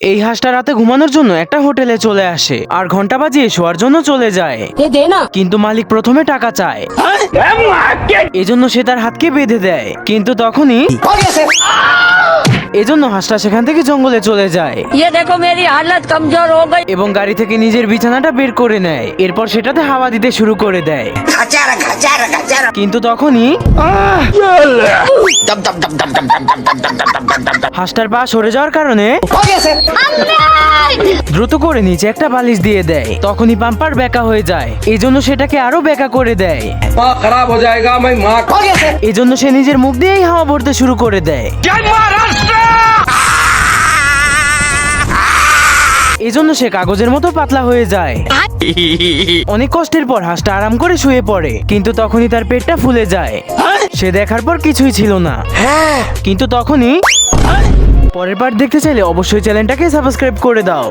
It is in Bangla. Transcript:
এই হাঁসটা রাতে ঘুমানোর জন্য একটা হোটেলে চলে আসে আর ঘণ্টা বাজিয়ে শোয়ার জন্য চলে যায়। কিন্তু মালিক প্রথমে টাকা চায়। এজন্য সে তার হাতকে বেঁধে দেয়। কিন্তু তখনই এজন্য হাঁসটা সেখান থেকে জঙ্গলে চলে যায়। এবং গাড়ি থেকে নিজের বিছানাটা বের করে নেয়। এরপর সেটাতে হাওয়া দিতে শুরু করে দেয়। কিন্তু তখনই হাঁসটার পা সরে যাওয়ার কারণে দ্রুত করে নিচে একটা বালিশ দিয়ে দেয় তখনই পাম্পার বেকা হয়ে যায় এজন্য সেটাকে আরও বেকা করে দেয় খারাপ হয়ে যায়গা এজন্য সে নিজের মুখ দিয়েই হাওয়া ভরতে শুরু করে দেয় এই জন্য সে কাগজের মতো পাতলা হয়ে যায়। অনেক কষ্টের পর হাঁসটা আরাম করে শুয়ে পড়ে কিন্তু তখনই তার পেটটা ফুলে যায়। সে দেখার পর কিছুই ছিল না। কিন্তু তখনই পরের পার্ট দেখতে চাইলে অবশ্যই চ্যানেলটাকে সাবস্ক্রাইব করে দাও।